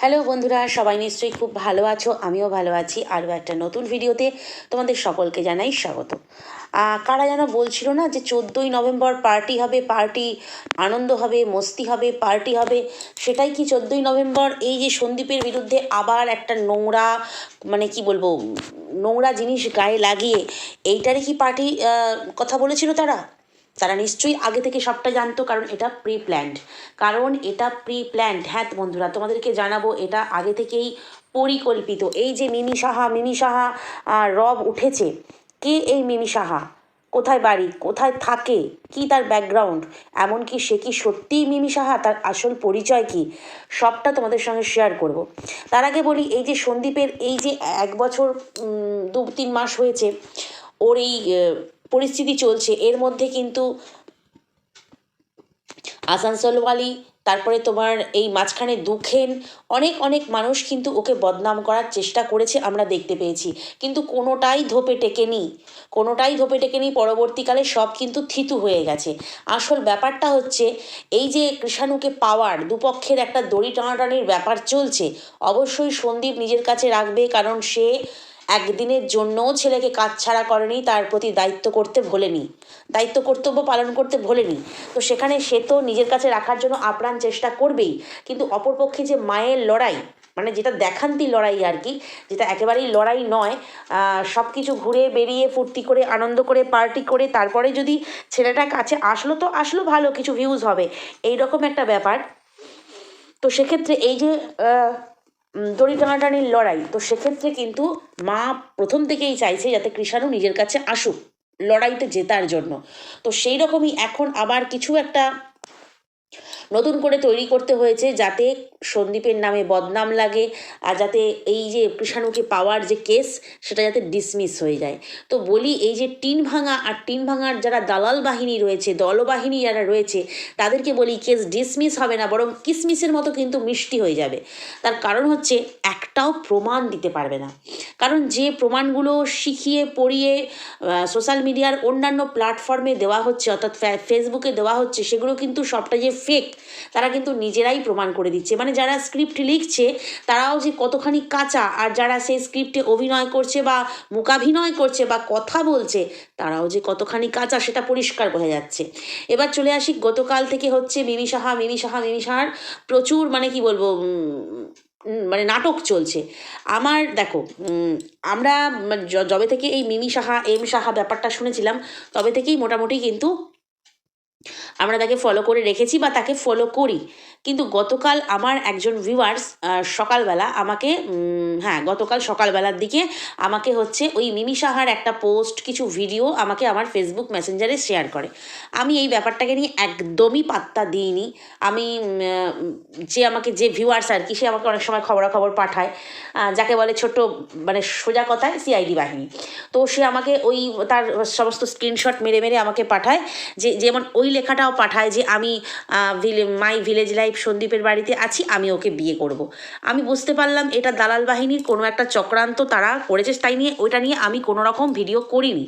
Hello বন্ধুরা, সবাই নিশ্চয়ই খুব ভালো আছো, আমিও ভালো আছি। আরও একটা নতুন ভিডিওতে তোমাদের সকলকে জানাই স্বাগত। কারা যেন বলছিল না যে চোদ্দোই নভেম্বর পার্টি হবে, পার্টি আনন্দ হবে, মস্তি হবে, পার্টি হবে, সেটাই কি চোদ্দোই নভেম্বর? এই যে সন্দীপের বিরুদ্ধে আবার একটা নোংরা মানে কি বলব, নোংরা জিনিস গায়ে লাগিয়ে এইটারই কি পার্টি কথা বলেছিল তারা? তারা নিশ্চয়ই আগে থেকে সবটা জানতো, কারণ এটা প্রি প্ল্যান্ড কারণ এটা প্রি প্ল্যান্ড হ্যাঁ বন্ধুরা, তোমাদেরকে জানাব, এটা আগে থেকেই পরিকল্পিত। এই যে মিমি সাহা মিমি সাহা রব উঠেছে। কে এই মিমি সাহা? কোথায় বাড়ি? কোথায় থাকে? কি তার ব্যাকগ্রাউন্ড এমনকি সে কি সত্যিই মিমি সাহা? তার আসল পরিচয় কি? সবটা তোমাদের সঙ্গে শেয়ার করব। তার আগে বলি, এই যে সন্দীপের এই যে এক বছর দু তিন মাস হয়েছে, ওর এই পরিস্থিতি চলছে। এর মধ্যে কিন্তু আসানসোলওয়ালি তারপরে তোমার এই মাঝখানে দুখেন, অনেক অনেক মানুষ কিন্তু ওকে বদনাম করার চেষ্টা করেছে আমরা দেখতে পেয়েছি। কিন্তু কোনোটাই ধোপে টেকেনি। কোনোটাই ধোপে টেকেনি, পরবর্তীকালে সব কিন্তু থিতু হয়ে গেছে। আসল ব্যাপারটা হচ্ছে, এই যে কৃষাণুকে পাওয়ার, দুপক্ষের একটা দড়ি টানাটানির ব্যাপার চলছে, অবশ্যই সন্দীপ নিজের কাছে রাখবে, কারণ সে একদিনের জন্যও ছেলেকে কাজ ছাড়া করেনি, তার প্রতি দায়িত্ব করতে ভোলেনি, দায়িত্ব কর্তব্য পালন করতে ভোলেনি। তো সেখানে সে তো নিজের কাছে রাখার জন্য আপ্রাণ চেষ্টা করবেই, কিন্তু অপরপক্ষে যে মায়ের লড়াই মানে যেটা দেখান্তি লড়াই আর কি, যেটা একেবারেই লড়াই নয় সব কিছু ঘুরে বেরিয়ে ফুর্তি করে, আনন্দ করে, পার্টি করে, তারপরে যদি ছেলেটা কাছে আসলো তো আসলো ভালো, কিছু ভিউজ হবে। এই রকম একটা ব্যাপার। তো সেক্ষেত্রে এই যে দড়ি টানাটানির লড়াই। তো সেক্ষেত্রে কিন্তু মা প্রথম থেকেই চাইছে যাতে কৃষাণু নিজের কাছে আসুক, লড়াইতে জেতার জন্য। তো সেই রকমই এখন আবার কিছু একটা নতুন করে তৈরি করতে হয়েছে যাতে সন্দীপের নামে বদনাম লাগে আর যাতে এই যে কৃষাণুকে পাওয়ার যে কেস, সেটা যাতে ডিসমিস হয়ে যায়। তো বলি এই যে টিন ভাঙা আর টিন ভাঙার যারা দালাল বাহিনী রয়েছে, দলবাহিনী যারা রয়েছে, তাদেরকে বলি কেস ডিসমিস হবে না, বরং কিসমিসের মতো কিন্তু মিষ্টি হয়ে যাবে। তার কারণ হচ্ছে একটাও প্রমাণ দিতে পারবে না। কারণ যে প্রমাণগুলো শিখিয়ে পড়িয়ে সোশ্যাল মিডিয়ার অন্যান্য প্ল্যাটফর্মে দেওয়া হচ্ছে, অর্থাৎ ফেসবুকে দেওয়া হচ্ছে, সেগুলো কিন্তু সবটা যে ফেক তারা কিন্তু নিজেরাই প্রমাণ করে দিচ্ছে। মানে যারা স্ক্রিপ্ট লিখছে, তারাও যে কতখানি কাঁচা, আর যারা সেই স্ক্রিপ্টে অভিনয় করছে বা মূকাভিনয় করছে বা কথা বলছে, তারাও যে কতখানি কাঁচা সেটা পরিষ্কার বোঝা যাচ্ছে। এবার চলে আসি, গতকাল থেকে হচ্ছে মিমি সাহা মিমি সাহা, মিমি সাহার প্রচুর মানে কি বলব মানে নাটক চলছে। আমার দেখো আমরা মানে যবে থেকে এই মিমি সাহা, এম সাহা ব্যাপারটা শুনেছিলাম, তবে থেকেই মোটামুটি কিন্তু আমরা তাকে ফলো করে রেখেছি বা তাকে ফলো করি। কিন্তু গতকাল আমার একজন ভিউয়ার্স সকালবেলা আমাকে হ্যাঁ গতকাল সকালবেলার দিকে আমাকে হচ্ছে ওই মিমি সাহার একটা পোস্ট কিছু ভিডিও আমাকে আমার ফেসবুক মেসেঞ্জারে শেয়ার করে। আমি এই ব্যাপারটাকে নিয়ে একদমই পাত্তা দিইনি। আমি যে আমাকে, যে ভিউয়ার্স আর কি, সে আমাকে অনেক সময় খবরাখবর পাঠায় যাকে বলে ছোট্ট মানে সোজা কথায় সিআইডি বাহিনী। তো সে আমাকে ওই, তার সমস্ত স্ক্রিনশট মেরে মেরে আমাকে পাঠায় যে, যেমন ওই লেখাটাও পাঠায় যে আমি মাই ভিলেজ লাইফ সন্দীপের বাড়িতে আছি, আমি ওকে বিয়ে করব। আমি বুঝতে পারলাম এটা দালাল বাহিনীর কোনো একটা চক্রান্ত তারা করেছে তাই নিয়ে, ওইটা নিয়ে আমি কোনো রকম ভিডিও করিনি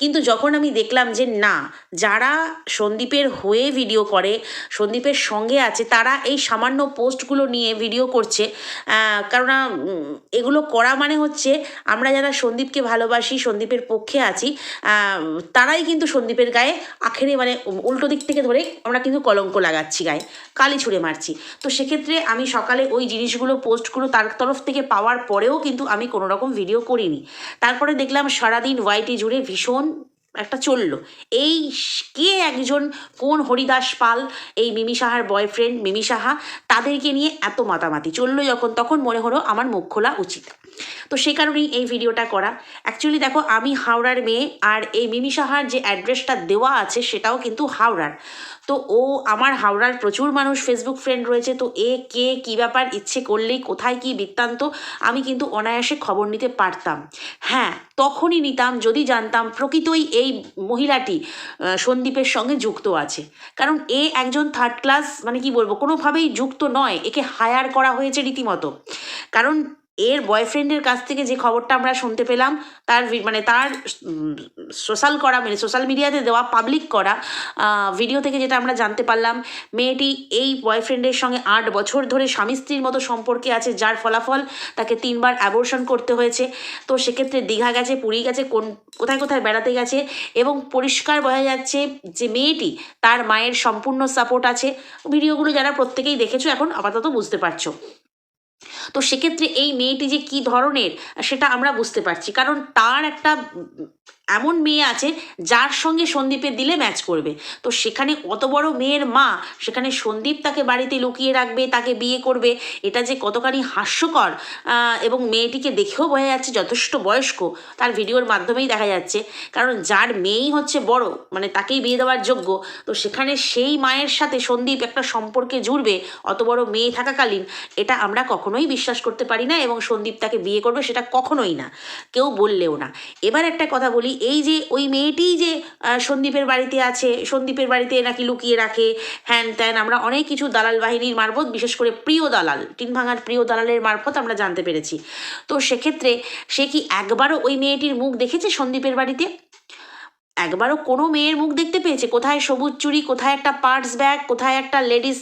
কিন্তু যখন আমি দেখলাম যে না, যারা সন্দীপের হয়ে ভিডিও করে, সন্দীপের সঙ্গে আছে, তারা এই সামান্য পোস্টগুলো নিয়ে ভিডিও করছে কেননা এগুলো করা মানে হচ্ছে আমরা যারা সন্দীপকে ভালোবাসি, সন্দীপের পক্ষে আছি তারাই কিন্তু সন্দীপের গায়ে আখেরে মানে উল্টো দিক থেকে ধরে আমরা কিন্তু কলঙ্ক লাগাচ্ছি গায়ে, কালি ছুঁড়ে মারছি। তো সেক্ষেত্রে আমি সকালে ওই জিনিসগুলো পোস্টগুলো তার তরফ থেকে পাওয়ার পরেও কিন্তু আমি কোনো রকম ভিডিও করিনি। তারপরে দেখলাম সারাদিন ওয়াইটি জুড়ে ভীষণ একটা চলল। এই কে একজন, কোন হরিদাস পাল, এই মিমি সাহার বয়ফ্রেন্ড মিমি সাহা, তাদেরকে নিয়ে এত মাতামাতি চলল যখন, তখন মনে হলো আমার মুখ খোলা উচিত। তো সেই কারণেই এই ভিডিওটা করা। অ্যাকচুয়ালি দেখো, আমি হাওড়ার মেয়ে, আর এই মিমি সাহার যে অ্যাড্রেসটা দেওয়া আছে সেটাও কিন্তু হাওড়ার। তো ও আমার হাওড়ার প্রচুর মানুষ ফেসবুক ফ্রেন্ড রয়েছে, তো এ, কে, কী ব্যাপার, ইচ্ছে করলেই কোথায় কী বৃত্তান্ত, আমি কিন্তু অনায়াসে খবর নিতে পারতাম। হ্যাঁ তখনই নিতাম, যদি জানতাম, প্রকৃতই এই মহিলাটি সন্দীপের সঙ্গে যুক্ত আছে। কারণ এ একজন থার্ড ক্লাস মানে কি বলব, কোনোভাবেই যুক্ত নয়, একে হায়ার করা হয়েছে রীতিমতো। কারণ এর বয়ফ্রেন্ডের কাছ থেকে যে খবরটা আমরা শুনতে পেলাম, তার মানে তার সোশ্যাল করা মানে সোশ্যাল মিডিয়াতে দেওয়া পাবলিক করা ভিডিও থেকে যেটা আমরা জানতে পারলাম, মেয়েটি এই বয়ফ্রেন্ডের সঙ্গে আট বছর ধরে স্বামী স্ত্রীর মতো সম্পর্কে আছে, যার ফলাফল তাকে তিনবার অ্যাবর্শন করতে হয়েছে। তো সেক্ষেত্রে দীঘা গেছে, পুরী গেছে, কোন, কোথায় কোথায় বেড়াতে গেছে এবং পরিষ্কার বোঝা যাচ্ছে যে মেয়েটি তার মায়ের সম্পূর্ণ সাপোর্ট আছে। ভিডিওগুলো যারা প্রত্যেকেই দেখেছ, এখন আপাতত বুঝতে পারছ। তো সেক্ষেত্রে এই মেয়েটি যে কি ধরনের সেটা আমরা বুঝতে পারছি। কারণ তার একটা এমন মেয়ে আছে যার সঙ্গে সন্দীপের দিলে ম্যাচ করবে। তো সেখানে অত বড় মেয়ের মা, সেখানে সন্দীপ তাকে বাড়িতে লুকিয়ে রাখবে, তাকে বিয়ে করবে, এটা যে কতখানি হাস্যকর এবং মেয়েটিকে দেখেও বোঝা যাচ্ছে যথেষ্ট বয়স্ক। তার ভিডিওর মাধ্যমেই দেখা যাচ্ছে। কারণ যার মেয়েই হচ্ছে বড় মানে তাকেই বিয়ে দেওয়ার যোগ্য, তো সেখানে সেই মায়ের সাথে সন্দীপ একটা সম্পর্কে জুড়বে অত বড় মেয়ে থাকাকালীন, এটা আমরা কখনোই বিশ্বাস করতে পারি না এবং সন্দীপ তাকে বিয়ে করবে সেটা কখনোই না। কেউ বললেও না। এবার একটা কথা বলি এই যে ওই মেয়েটিই যে সন্দীপের বাড়িতে আছে, সন্দীপের বাড়িতে নাকি লুকিয়ে রাখে, হ্যান ত্যান, আমরা অনেক কিছু দালাল বাহিনীর মারফত, বিশেষ করে প্রিয় দালাল, টিন ভাঙার প্রিয় দালালের মারফত আমরা জানতে পেরেছি। তো সেক্ষেত্রে সে কি একবারও ওই মেয়েটির মুখ দেখেছে সন্দীপের বাড়িতে? একবারও কোনো মেয়ের মুখ দেখতে পেয়েছে? কোথায় সবুজ চুড়ি, কোথায় একটা পার্স ব্যাগ, কোথায় একটা লেডিস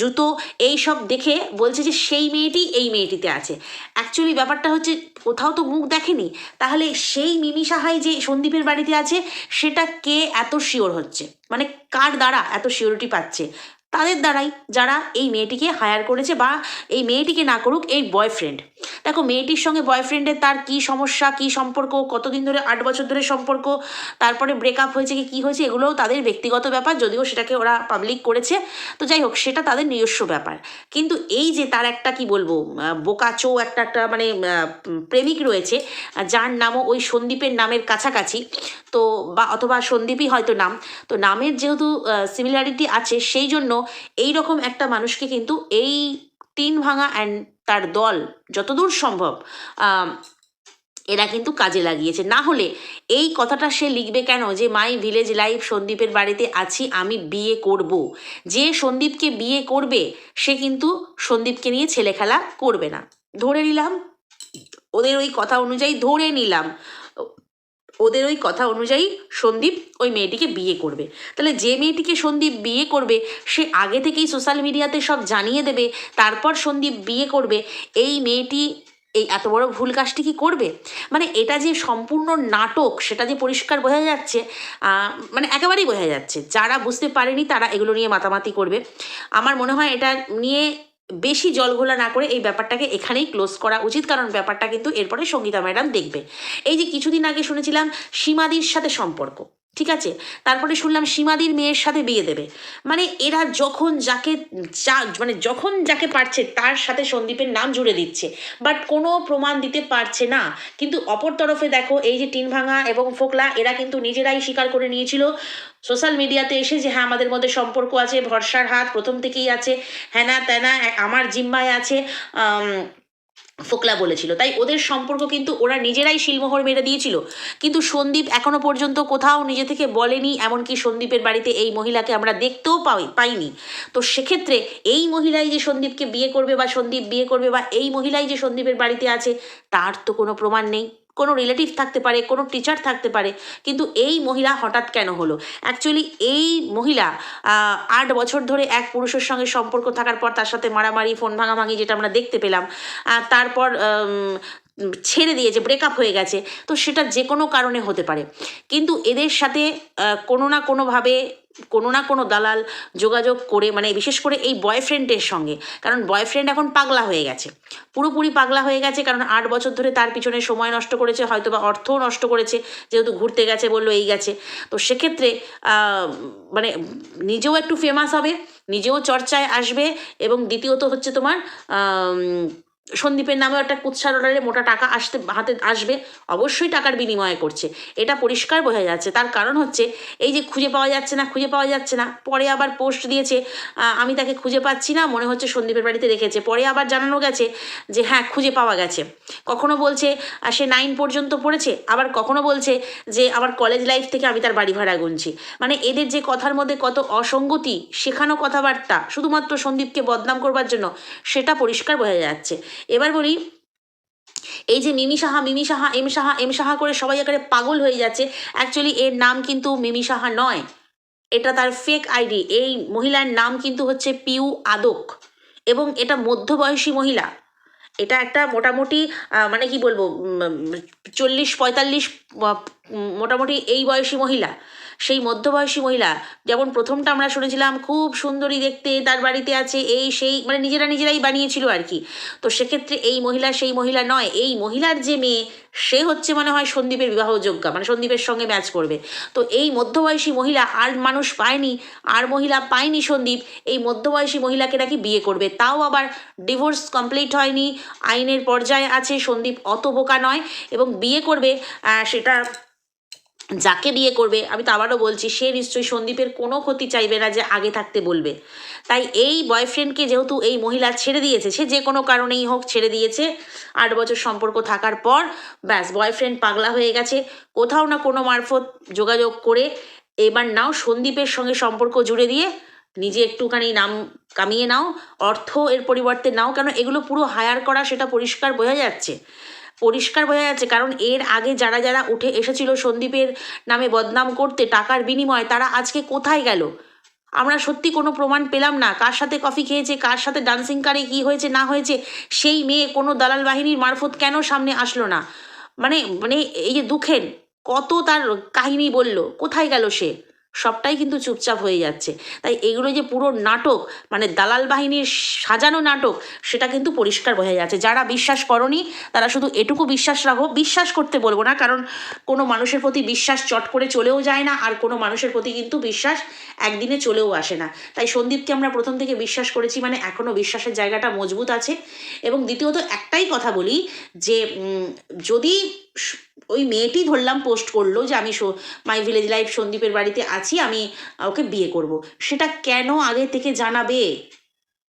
জুতো? এই সব দেখে বলছে যে সেই মেয়েটি এই মেয়েটিতে আছে। অ্যাকচুয়ালি ব্যাপারটা হচ্ছে কোথাও তো মুখ দেখেনি। তাহলে সেই মিমি সাহাই যে সন্দীপের বাড়িতে আছে, সেটা কে এত শিওর হচ্ছে? মানে কার দ্বারা এত শিওরিটি পাচ্ছে? তাদের দ্বারাই যারা এই মেয়েটিকে হায়ার করেছে বা এই মেয়েটিকে না করুক, এই বয়ফ্রেন্ড দেখো, মেয়েটির সঙ্গে বয়ফ্রেন্ডের তার কি সমস্যা, কি সম্পর্ক, কতদিন ধরে, আট বছর ধরে সম্পর্ক, তারপরে ব্রেকআপ হয়েছে কি, কী হয়েছে, এগুলোও তাদের ব্যক্তিগত ব্যাপার, যদিও সেটাকে ওরা পাবলিক করেছে। তো যাই হোক, সেটা তাদের নিজস্ব ব্যাপার। কিন্তু এই যে তার একটা, কি বলব বোকাচো একটা একটা মানে প্রেমিক রয়েছে, যার নামও ওই সন্দীপের নামের কাছাকাছি, তো বা অথবা সন্দীপই হয়তো নাম। তো নামের যেহেতু সিমিলারিটি আছে, সেই জন্য এই রকম একটা মানুষকে কিন্তু এই তিন ভাঙা অ্যান্ড তার দল যতদূর সম্ভব এরা কিন্তু কাজে লাগিয়েছে। না হলে এই কথাটা সে লিখবে কেন? যে, মাই ভিলেজ লাইফ, সন্দীপের বাড়িতে আছি, আমি বিয়ে করব। যে সন্দীপকে বিয়ে করবে, সে কিন্তু সন্দীপকে নিয়ে ছেলে খেলা করবে না। ধরে নিলাম, ওদের ওই কথা অনুযায়ী ধরে নিলাম। ওদের ওই কথা অনুযায়ী সন্দীপ ওই মেয়েটিকে বিয়ে করবে। তাহলে যে মেয়েটিকে সন্দীপ বিয়ে করবে, সে আগে থেকেই সোশ্যাল মিডিয়াতে সব জানিয়ে দেবে, তারপর সন্দীপ বিয়ে করবে, এই মেয়েটি এই এত বড় ভুল কাজটি কি করবে? মানে এটা যে সম্পূর্ণ নাটক, সেটা যে পরিষ্কার বোঝা যাচ্ছে মানে একেবারেই বোঝা যাচ্ছে। যারা বুঝতে পারেনি তারা এগুলো নিয়ে মাতামাতি করবে। আমার মনে হয় এটা নিয়ে বেশি জলঘোলা না করে এই ব্যাপারটাকে এখানেই ক্লোজ করা উচিত। কারণ ব্যাপারটা কিন্তু এরপরে সঙ্গীতা ম্যাডাম দেখবে এই যে কিছুদিন আগে শুনেছিলাম সীমাদির সাথে সম্পর্ক। ঠিক আছে? তারপরে শুনলাম সীমাদির মেয়ের সাথে বিয়ে দেবে। মানে এরা যখন যাকে যা মানে যখন যাকে পারছে তার সাথে সন্দীপের নাম জুড়ে দিচ্ছে। বাট কোনো প্রমাণ দিতে পারছে না। কিন্তু অপর তরফে দেখো, এই যে টিন ভাঙা এবং ফোকলা, এরা কিন্তু নিজেরাই স্বীকার করে নিয়েছিল। সোশ্যাল মিডিয়াতে এসে যে হ্যাঁ আমাদের মধ্যে সম্পর্ক আছে, ভরসার হাত প্রথম থেকেই আছে। হ্যানা ত্যানা, আমার জিম্মায় আছে। ফোকলা বলেছিল। তাই ওদের সম্পর্ক কিন্তু ওরা নিজেরাই শিলমোহর মেরে দিয়েছিল। কিন্তু সন্দীপ এখনও পর্যন্ত কোথাও নিজে থেকে বলেনি, এমনকি সন্দীপের বাড়িতে এই মহিলাকে আমরা দেখতেও পাই, পাইনি। তো সেক্ষেত্রে এই মহিলাই যে সন্দীপকে বিয়ে করবে বা সন্দীপ বিয়ে করবে বা এই মহিলাই যে সন্দীপের বাড়িতে আছে, তার তো কোনো প্রমাণ নেই। কোনো রিলেটিভ থাকতে পারে, কোনো টিচার থাকতে পারে, কিন্তু এই মহিলা হঠাৎ কেন হলো? অ্যাকচুয়ালি এই মহিলা আট বছর ধরে এক পুরুষের সঙ্গে সম্পর্ক থাকার পর তার সাথে মারামারি ফোন ভাঙাভাঙি যেটা আমরা দেখতে পেলাম তারপর ছেড়ে দিয়েছে ব্রেকআপ হয়ে গেছে। তো সেটা যে কোনো কারণে হতে পারে। কিন্তু এদের সাথে কোনো না কোনোভাবে কোনো না কোনো দালাল যোগাযোগ করে মানে বিশেষ করে এই বয়ফ্রেন্ডের সঙ্গে। কারণ বয়ফ্রেন্ড এখন পাগলা হয়ে গেছে। পুরোপুরি পাগলা হয়ে গেছে, কারণ আট বছর ধরে তার পিছনে সময় নষ্ট করেছে হয়তো বা অর্থও নষ্ট করেছে, যেহেতু ঘুরতে গেছে বলল, এই গেছে। তো সেক্ষেত্রে মানে নিজেও একটু ফেমাস হবে, নিজেও চর্চায় আসবে, এবং দ্বিতীয়ত হচ্ছে তোমার সন্দীপের নামেও একটা কুৎসা ডলারে মোটা টাকা আসতে, হাতে আসবে, অবশ্যই টাকার বিনিময়ে করছে। এটা পরিষ্কার বোঝা যাচ্ছে। তার কারণ হচ্ছে, এই যে খুঁজে পাওয়া যাচ্ছে না, খুঁজে পাওয়া যাচ্ছে না, পরে আবার পোস্ট দিয়েছে আমি তাকে খুঁজে পাচ্ছি না, মনে হচ্ছে সন্দীপের বাড়িতে রেখেছে পরে আবার জানানো গেছে যে হ্যাঁ খুঁজে পাওয়া গেছে। কখনো বলছে সে নাইন পর্যন্ত পড়েছে? আবার কখনো বলছে যে, আমার কলেজ লাইফ থেকে আমি তার বাড়ি ভাড়া গুনছি। মানে এদের যে কথার মধ্যে কত অসঙ্গতি শেখানো কথাবার্তা, শুধুমাত্র সন্দীপকে বদনাম করবার জন্য, সেটা পরিষ্কার বোঝা যাচ্ছে। এবার বলি, এই যে মিমি সাহা মিমি সাহা, এম সাহা এম সাহা করে সবাই একেবারে পাগল হয়ে যাচ্ছে। অ্যাকচুয়ালি এর নাম কিন্তু মিমি সাহা নয়। এটা তার ফেক আইডি এই মহিলার নাম কিন্তু হচ্ছে পিউ আদক। এবং এটা মধ্যবয়সী মহিলা। এটা একটা মোটামুটি মানে কি বলব চল্লিশ, পঁয়তাল্লিশ মোটামুটি এই বয়সী মহিলা। সেই মধ্যবয়সী মহিলা, যেমন প্রথমটা আমরা শুনেছিলাম, খুব সুন্দরী দেখতে, তার বাড়িতে আছে এই সেই মানে নিজেরা নিজেরাই বানিয়েছিল আর কি। তো সেক্ষেত্রে এই মহিলা সেই মহিলা নয়, এই মহিলার যে মেয়ে, সে হচ্ছে মনে হয় সন্দীপের বিবাহযোগ্যা মানে সন্দীপের সঙ্গে ম্যাচ করবে। তো এই মধ্যবয়সী মহিলা আর মানুষ পায়নি, আর মহিলা পায়নি সন্দীপ, এই মধ্যবয়সী মহিলাকে নাকি বিয়ে করবে। তাও আবার ডিভোর্স কমপ্লিট হয়নি, আইনের পর্যায়ে আছে, সন্দীপ অত বোকা নয় এবং বিয়ে করবে সেটা যাকে বিয়ে করবে, আমি তো আবারও বলছি, সে নিশ্চয়ই সন্দীপের কোনো ক্ষতি চাইবে না যে আগে থাকতে বলবে। তাই এই বয়ফ্রেন্ডকে যেহেতু এই মহিলা ছেড়ে দিয়েছে, সে যে কোনো কারণেই হোক ছেড়ে দিয়েছে। আট বছর সম্পর্ক থাকার পর, ব্যাস বয়ফ্রেন্ড পাগলা হয়ে গেছে। কোথাও না কোনো মারফত যোগাযোগ করে এবার নাও সন্দীপের সঙ্গে সম্পর্ক জুড়ে দিয়ে নিজে একটুখানি নাম কামিয়ে নাও। অর্থ এর পরিবর্তে নাও কেন? এগুলো পুরো হায়ার করা, সেটা পরিষ্কার বোঝা যাচ্ছে। পরিষ্কার বোঝা যাচ্ছে। কারণ এর আগে যারা যারা উঠে এসেছিল সন্দীপের নামে বদনাম করতে টাকার বিনিময়ে, তারা আজকে কোথায় গেল? আমরা সত্যি কোনো প্রমাণ পেলাম না। কার সাথে কফি খেয়েছে, কার সাথে ডান্সিং কারে, কী হয়েছে, না হয়েছে, সেই মেয়ে কোনো দালাল বাহিনীর মারফত কেন সামনে আসলো না? মানে মানে এই যে দুঃখের, কত তার কাহিনী বলল, কোথায় গেল সে? সবটাই কিন্তু চুপচাপ হয়ে যাচ্ছে। তাই এগুলো যে পুরো নাটক মানে দালাল বাহিনীর সাজানো নাটক, সেটা কিন্তু পরিষ্কার বোঝা যাচ্ছে। যারা বিশ্বাস করনি, তারা শুধু এটুকু বিশ্বাস রাখো, বিশ্বাস করতে বলব না, কারণ কোনো মানুষের প্রতি বিশ্বাস চট করে চলেও যায় না, আর কোনো মানুষের প্রতি কিন্তু বিশ্বাস একদিনে চলেও আসে না। তাই সন্দীপকে আমরা প্রথম থেকে বিশ্বাস করেছি মানে এখনও বিশ্বাসের জায়গাটা মজবুত আছে। এবং দ্বিতীয়ত একটাই কথা বলি যে যদি ওই মেয়েটি ধরলাম পোস্ট করল যে আমি মাই ভিলেজ লাইফ সন্দীপের বাড়িতে আছি, আমি ওকে বিয়ে করব। সেটা কেন আগে থেকে জানাবে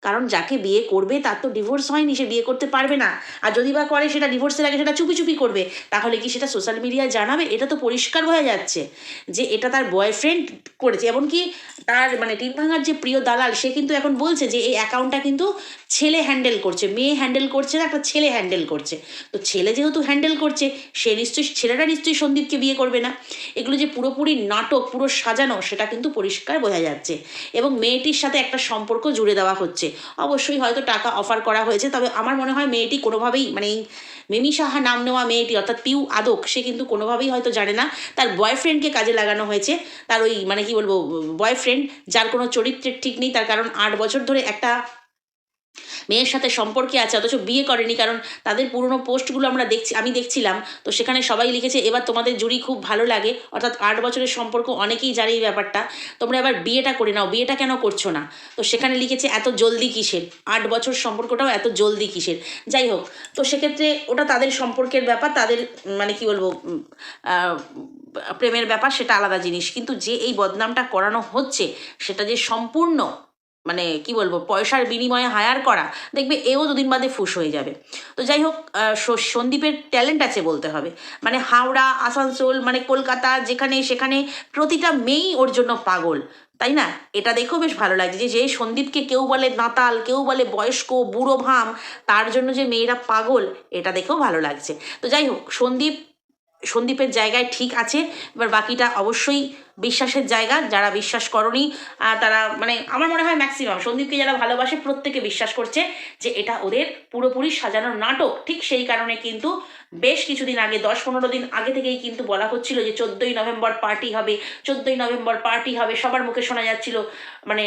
কারণ যাকে বিয়ে করবে তার তো ডিভোর্স হয়নি, সে বিয়ে করতে পারবে না। আর যদি বা করে সেটা ডিভোর্সের আগে সেটা চুপি চুপি করবে, তাহলে কি সেটা সোশ্যাল মিডিয়ায় জানাবে? এটা তো পরিষ্কার হয়ে যাচ্ছে যে এটা তার বয়ফ্রেন্ড করেছে। এমনকি তার মানে টিন ভাঙার যে প্রিয় দালাল, সে কিন্তু এখন বলছে যে এই অ্যাকাউন্টটা কিন্তু ছেলে হ্যান্ডেল করছে, মেয়ে হ্যান্ডেল করছে না, একটা ছেলে হ্যান্ডেল করছে। তো ছেলে যেহেতু হ্যান্ডেল করছে, সে নিশ্চয়ই, ছেলেরা নিশ্চয়ই সন্দীপকে বিয়ে করবে না। এগুলো যে পুরোপুরি নাটক, পুরো সাজানো, সেটা কিন্তু পরিষ্কার বোঝা যাচ্ছে। এবং মেয়েটির সাথে একটা সম্পর্ক জুড়ে দেওয়া হচ্ছে। অবশ্যই হয়তো টাকা অফার করা হয়েছে, তবে আমার মনে হয় মেয়েটি কোনোভাবেই মানে মিমি সাহা নাম নেওয়া মেয়েটি অর্থাৎ পিউ আদক, সে কিন্তু কোনোভাবেই হয়তো জানে না। তার বয়ফ্রেন্ডকে কাজে লাগানো হয়েছে। তার ওই মানে কি বলব বয়ফ্রেন্ড যার কোনো চরিত্রের ঠিক নেই, তার কারণ আট বছর ধরে একটা মেয়ের সাথে সম্পর্কে আছে, অথচ বিয়ে করেনি, কারণ তাদের পুরনো পোস্টগুলো আমরা দেখছি, আমি দেখছিলাম, তো সেখানে সবাই লিখেছে, এবার তোমাদের জুড়ি খুব ভালো লাগে। অর্থাৎ আট বছরের সম্পর্ক অনেকেই জানে এই ব্যাপারটা। তোমরা এবার বিয়েটা করে নাও, বিয়েটা কেন করছ না? তো সেখানে লিখেছে, এত জলদি কিসের? আট বছর সম্পর্কটাও এত জলদি কিসের? যাই হোক, তো সেক্ষেত্রে ওটা তাদের সম্পর্কের ব্যাপার, তাদের মানে কি বলব প্রেমের ব্যাপার, সেটা আলাদা জিনিস। কিন্তু যে এই বদনামটা করানো হচ্ছে, সেটা যে সম্পূর্ণ মানে কি বলব, পয়সার বিনিময়ে হায়ার করা, দেখবে এও দুদিন বাদে ফুস হয়ে যাবে। তো যাই হোক সন্দীপের ট্যালেন্ট আছে বলতে হবে। মানে হাওড়া, আসানসোল মানে কলকাতা, যেখানে সেখানে প্রতিটা মেয়েই ওর জন্য পাগল, তাই না? এটা দেখেও বেশ ভালো লাগছে যে যে সন্দীপকে কেউ বলে নাতাল, কেউ বলে বয়স্ক, বুড়ো ভাম, তার জন্য যে মেয়েরা পাগল, এটা দেখেও ভালো লাগছে। তো যাই হোক, সন্দীপ, সন্দীপের জায়গায় ঠিক আছে, এবার বাকিটা অবশ্যই বিশ্বাসের জায়গা, যারা বিশ্বাস করনি তারা মানে আমার মনে হয় ম্যাক্সিমাম সন্দীপকে যারা ভালোবাসে, প্রত্যেকে বিশ্বাস করছে যে এটা ওদের পুরোপুরি সাজানো নাটক। ঠিক সেই কারণে কিন্তু বেশ কিছুদিন আগে, দশ পনেরো দিন আগে থেকেই কিন্তু বলা হচ্ছিল যে চোদ্দোই নভেম্বর পার্টি হবে, চোদ্দোই নভেম্বর পার্টি হবে, সবার মুখে শোনা যাচ্ছিল মানে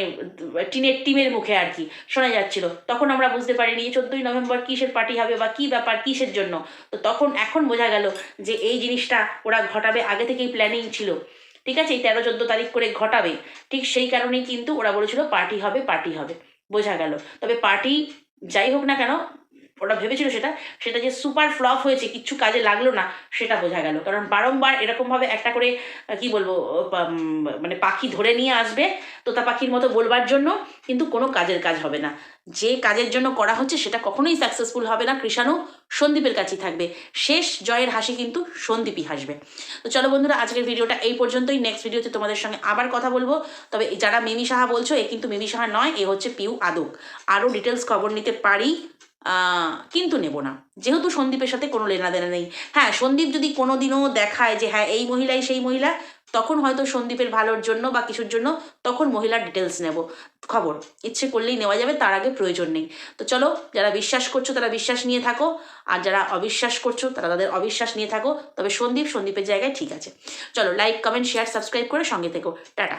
টিনের টিমের মুখে আর কি শোনা যাচ্ছিল। তখন আমরা বুঝতে পারিনি যে চোদ্দোই নভেম্বর কিসের পার্টি হবে বা কী ব্যাপার, কিসের জন্য। তো তখন এখন বোঝা গেল যে এই জিনিসটা ওরা ঘটাবে, আগে থেকেই প্ল্যানিং ছিল। ঠিক আছে, এই তেরো, চোদ্দ তারিখ করে ঘটাবে। ঠিক সেই কারণেই কিন্তু ওরা বলেছিল, পার্টি হবে পার্টি হবে। বোঝা গেল। তবে পার্টি যাই হোক না কেন ওরা ভেবেছিল সেটা সেটা যে সুপার ফ্লপ হয়েছে কিচ্ছু কাজে লাগল না, সেটা বোঝা গেল। কারণ বারংবার এরকমভাবে একটা করে কি বলব মানে পাখি ধরে নিয়ে আসবে তোতা পাখির মতো বলবার জন্য, কিন্তু কোনো কাজের কাজ হবে না। যে কাজের জন্য করা হচ্ছে, সেটা কখনোই সাকসেসফুল হবে না। কৃষাণু সন্দীপের কাছেই থাকবে। শেষ জয়ের হাসি কিন্তু সন্দীপই হাসবে। তো চলো বন্ধুরা, আজকের ভিডিওটা এই পর্যন্তই। নেক্সট ভিডিওতে তোমাদের সঙ্গে আবার কথা বলব। তবে যারা মিমি সাহা বলছো, এ কিন্তু মিমি সাহা নয়, এ হচ্ছে পিউ আদক। আরও ডিটেলস খবর নিতে পারি কিন্তু নেব না। যেহেতু সন্দীপের সাথে কোনো লেনাদেনা নেই। হ্যাঁ সন্দীপ যদি কোনো দিনও দেখায় যে হ্যাঁ এই মহিলাই সেই মহিলা তখন হয়তো সন্দীপের ভালোর জন্য বা কিছুর জন্য তখন মহিলার ডিটেলস নেব। খবর, ইচ্ছে করলেই নেওয়া যাবে, তার আগে প্রয়োজন নেই। তো চলো, যারা বিশ্বাস করছ তারা বিশ্বাস নিয়ে থাকো, আর যারা অবিশ্বাস করছ তারা তাদের অবিশ্বাস নিয়ে থাকো। তবে সন্দীপ সন্দীপের জায়গায় ঠিক আছে। চলো লাইক কমেন্ট শেয়ার সাবস্ক্রাইব করে সঙ্গে থেকো। টাটা।